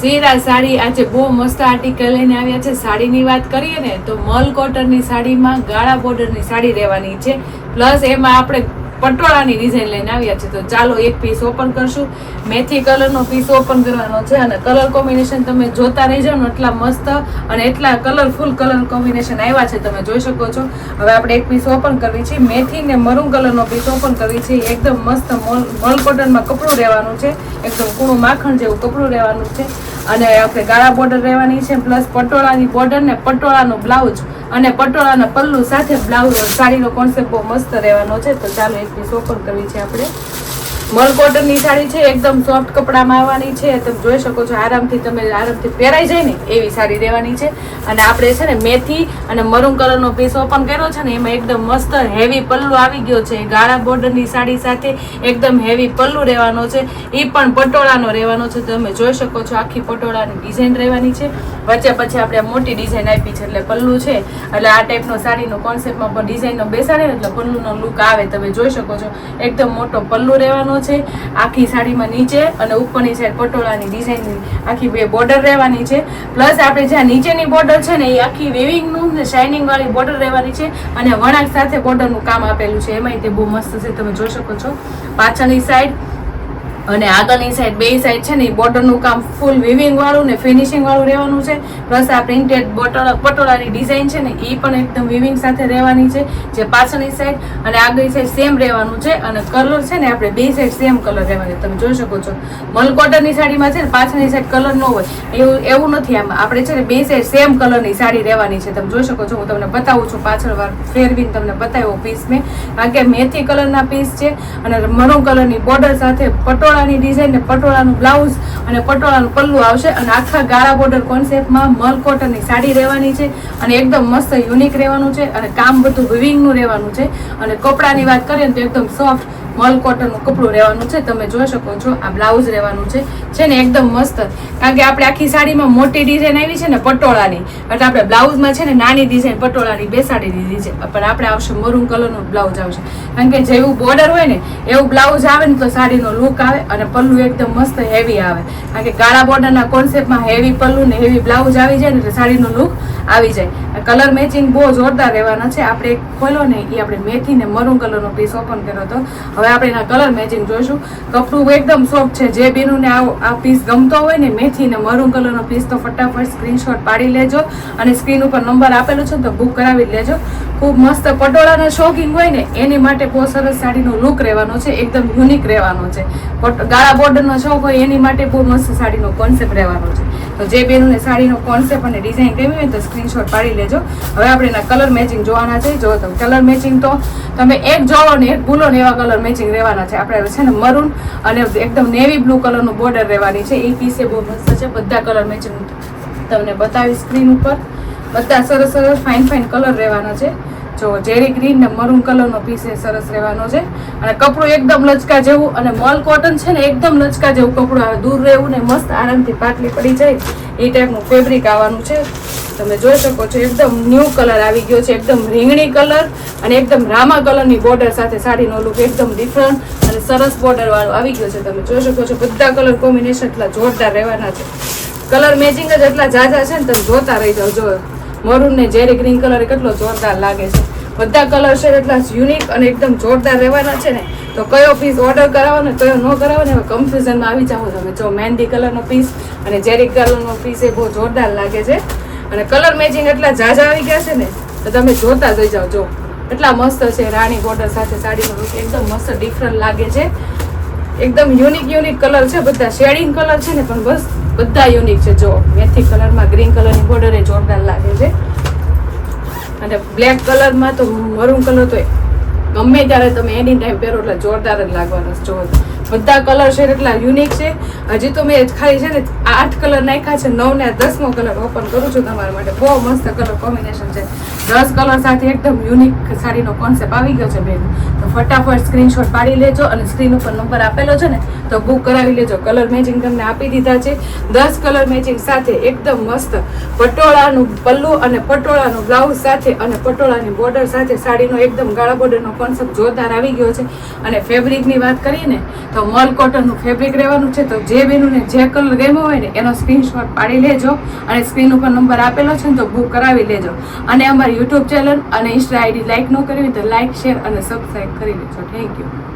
સીરા સાડી આજે બહુ મસ્ત આર્ટિકલ લઈને આવ્યા છે. સાડીની વાત કરીએ ને, તો મલ કોટનની સાડીમાં ગાળા બોર્ડરની સાડી રહેવાની છે. પ્લસ એમાં આપણે પટોળાની ડિઝાઇન લઈને આવ્યા છે. તો ચાલો એક પીસ ઓપન કરશું. મેથી કલરનો પીસ ઓપન કરવાનો છે અને કલર કોમ્બિનેશન તમે જોતા રહી જાઓ ને એટલા મસ્ત અને એટલા કલરફુલ કલર કોમ્બિનેશન આવ્યા છે તમે જોઈ શકો છો. હવે આપણે એક પીસ ઓપન કરવી છે. મેથી ને મરૂન કલરનો પીસ ઓપન કરવી છે. એકદમ મસ્ત મલ કોટનમાં કપડું રહેવાનું છે. એકદમ કૂણું માખણ જેવું કપડું રહેવાનું છે. અને આપણે ગાળા બોર્ડર રહેવાની છે. પ્લસ પટોળાની બોર્ડર ને પટોળાનું બ્લાઉઝ અને પટોળાના પલ્લુ સાથે બ્લાઉઝ, સાડીનો કોન્સેપ્ટ બહુ મસ્ત રહેવાનો છે. તો ચાલો એક પીસ ઓપન કરવી છે આપણે. મલ કોટનની સાડી છે, એકદમ સોફ્ટ કપડામાં આવવાની છે. તમે જોઈ શકો છો, આરામથી તમે આરામથી પહેરાઈ જાય ને એવી સાડી રહેવાની છે. અને આપણે છે ને મેથી અને મરૂન કલરનો પીસ ઓપન કર્યો છે ને, એમાં એકદમ મસ્ત હેવી પલ્લુ આવી ગયો છે. ગાળા બોર્ડરની સાડી સાથે એકદમ હેવી પલ્લુ રહેવાનો છે. એ પણ પટોળાનો રહેવાનો છે. તમે જોઈ શકો છો, આખી પટોળાની ડિઝાઇન રહેવાની છે. વચ્ચે પછી આપણે મોટી ડિઝાઇન આપી છે, એટલે પલ્લુ છે. એટલે આ ટાઈપનો સાડીનો કોન્સેપ્ટમાં પણ ડિઝાઇનનો બેસાડે એટલે પલ્લુનો લુક આવે. તમે જોઈ શકો છો, એકદમ મોટો પલ્લુ રહેવાનો છે. આખી સાડીમાં નીચે અને ઉપરની સાઈડ પટોળાની ડિઝાઇનની આખી બે બોર્ડર રહેવાની છે. પ્લસ આપણે જ્યાં નીચેની બોર્ડર છે ને, એ આખી વેવિંગનું ને શાઇનિંગ વાળી બોર્ડર રહેવાની છે અને વણાક સાથે બોર્ડરનું કામ આપેલું છે. એમાંય તે બહુ મસ્ત છે, તમે જોઈ શકો છો. પાછળની સાઈડ અને આગળની સાઈડ બે સાઈડ છે ને, એ બોર્ડરનું કામ ફૂલ વિવિંગ વાળું ને ફિનિશિંગ વાળું રહેવાનું છે. પ્લસ આ પ્રિન્ટેડ બોટલ, પટોળાની ડિઝાઇન છે ને, એ પણ એકદમ વિવિંગ સાથે રહેવાની છે, જે પાછળની સાઈડ અને આગળની સાઈડ સેમ રહેવાનું છે અને કલર છે ને, આપણે બે સાઈડ સેમ કલર રહેવાની તમે જોઈ શકો છો. મલ સાડીમાં છે ને, પાછળની સાઈડ કલર ન હોય. એવું એવું નથી આમાં. આપણે છે ને, બે સાઈડ સેમ કલરની સાડી રહેવાની છે. તમે જોઈ શકો છો, હું તમને બતાવું છું પાછળ વાર ફેરવીને તમને બતાવ્યો પીસ મેં. કારણ કે મેથી કલરના પીસ છે અને મરૂન કલરની બોર્ડર સાથે પટોળાની ડિઝાઇન ને પટોળાનું બ્લાઉઝ અને પટોળાનું પલ્લું આવશે અને આખા ગાળા બોર્ડર કોન્સેપ્ટમાં મલ કોટનની સાડી રહેવાની છે અને એકદમ મસ્ત યુનિક રહેવાનું છે અને કામ બધું વિવિંગનું રહેવાનું છે. અને કપડાની વાત કરીએ તો એકદમ સોફ્ટ મલ કોટનનું કપડું રહેવાનું છે. તમે જોઈ શકો છો આ બ્લાઉઝ રહેવાનું છે. છે ને એકદમ મસ્ત. કારણ કે આપણે આખી સાડીમાં મોટી ડિઝાઇન આવી છે ને પટોળાની. એટલે આપણે બ્લાઉઝમાં છે ને નાની ડિઝાઇન પટોળાની બેસાડી દીધી છે. પણ આપણે આવશે મરૂન કલરનું બ્લાઉઝ આવશે. કારણ કે જેવું બોર્ડર હોય ને એવું બ્લાઉઝ આવે ને તો સાડીનો લુક આવે. અને પલ્લુ એકદમ મસ્ત હેવી આવે. કારણ કે કાળા બોર્ડરના કોન્સેપ્ટમાં હેવી પલ્લુ ને હેવી બ્લાઉઝ આવી જાય ને એટલે સાડીનો લુક આવી જાય. કલર મેચિંગ બહુ જોરદાર રહેવાના છે. આપણે એક ખોલો ને એ આપણે મેથી ને મરૂન કલરનો પીસ ઓપન કર્યો હતો. હવે આપણે એના કલર મેચિંગ જોઈશું. કપડું એકદમ સોફ્ટ છે. જે બેનુને આ પીસ ગમતો હોય ને મેથી ને મરૂન કલરનો પીસ તો ફટાફટ સ્ક્રીનશોટ પાડી લેજો અને સ્ક્રીન ઉપર નંબર આપેલો છે તો બુક કરાવી લેજો. ખૂબ મસ્ત પટોળાનો શોખીંગ હોય ને, એની માટે બહુ સરસ સાડીનો લુક રહેવાનો છે. એકદમ યુનિક રહેવાનો છે. ગાળા બોર્ડરનો શોખ હોય એની માટે બહુ મસ્ત સાડીનો કોન્સેપ્ટ રહેવાનો છે. તો જે બેનને સાડીનો કોન્સેપ્ટ અને ડિઝાઇન ગમી હોય તો સ્ક્રીનશોટ પાડી લેજો. હવે આપણે એના કલર મેચિંગ જોવાના છે. જો તમે કલર મેચિંગ તો તમે એક જોવો ને એક ભૂલો ને એવા કલર મેચિંગ રહેવાના છે. આપણે છે ને મરૂન અને એકદમ નેવી બ્લુ કલરનું બોર્ડર રહેવાની છે. એ પીસે બહુ મસ્ત છે. બધા કલર મેચિંગ તમને બતાવી સ્ક્રીન ઉપર. બધા સરસ સરસ ફાઇન ફાઇન કલર રહેવાના છે. જો જેરી ગ્રીન ને મરૂન કલરનો પીસ એ સરસ રહેવાનો છે. અને કપડું એકદમ લચકા જેવું અને મોલ કોટન છે ને એકદમ લચકા જેવું કપડું આવે. દૂર રહેવું ને મસ્ત આરામથી પાટલી પડી જાય એ ટાઈપનું ફેબ્રિક આવવાનું છે. તમે જોઈ શકો છો એકદમ ન્યૂ કલર આવી ગયો છે. એકદમ રીંગણી કલર અને એકદમ રામા કલરની બોર્ડર સાથે સાડીનો લુક એકદમ ડિફરન્ટ અને સરસ બોર્ડરવાળો આવી ગયો છે. તમે જોઈ શકો છો બધા કલર કોમ્બિનેશન એટલા જોરદાર રહેવાના છે. કલર મેચિંગ જ એટલા જાજા છે ને તમે જોતા રહી જાઓ. જો મરૂન ને જેરી ગ્રીન કલર કેટલો જોરદાર લાગે છે. બધા કલર છે એટલા યુનિક અને એકદમ જોરદાર રહેવાના છે ને. તો કયો પીસ ઓર્ડર કરાવો ને કયો ન કરાવો ને હવે કન્ફ્યુઝનમાં આવી જાઓ તમે. જો મહેંદી કલરનો પીસ અને જેરી કલરનો પીસ એ બહુ જોરદાર લાગે છે. અને કલર મેચિંગ એટલા ઝાઝા આવી ગયા છે ને, તો તમે જોતા જઈ જાઓ. જો, એટલા મસ્ત છે રાણી બોર્ડર સાથે સાડીનો લુક એકદમ મસ્ત ડિફરન્ટ લાગે છે. એકદમ યુનિક યુનિક કલર છે, બધા શેડિંગ કલર છે ને, પણ બસ બધા યુનિક છે. જો, મેથી કલરમાં ગ્રીન કલરની બોર્ડર જોરદાર લાગે છે. અને બ્લેક કલરમાં તો મરૂન કલર તો ગમે ત્યારે તમે એની ટાઈમ પહેરો એટલે જોરદાર જ લાગવાનો જો, બધા કલર છે એટલા યુનિક છે. હજી તો મેં ખાલી છે ને આઠ કલર નાખ્યા છે નવ ને દસમો કલર ઓપન કરું છું તમારા માટે. બહુ મસ્ત કલર કોમ્બિનેશન છે. દસ કલર સાથે એકદમ યુનિક સાડીનો કોન્સેપ્ટ આવી ગયો છે બેન. ફટાફટ સ્ક્રીનશોટ પાડી લેજો અને સ્ક્રીન ઉપર નંબર આપેલો છે ને, તો બુક કરાવી લેજો. કલર મેચિંગ તમને આપી દીધા છે. દસ કલર મેચિંગ સાથે એકદમ મસ્ત પટોળાનું પલ્લુ અને પટોળાનું બ્લાઉઝ સાથે અને પટોળાની બોર્ડર સાથે સાડીનો એકદમ ગાળા બોર્ડરનો કોન્સેપ્ટ જોરદાર આવી ગયો છે. અને ફેબ્રિકની વાત કરીએ ને, તો મલ કોટનનું ફેબ્રિક રહેવાનું છે. તો જે બેનુને જે કલર ગમ્યો હોય ને, એનો સ્ક્રીનશોટ પાડી લેજો અને સ્ક્રીન ઉપર નંબર આપેલો છે ને, તો બુક કરાવી લેજો. અને અમારી યુટ્યુબ ચેનલ અને ઇન્સ્ટા આઈડી લાઈક ન કરવી તો લાઈક શેર અને સબસ્ક્રાઈબ કરી લેજો થેન્ક યુ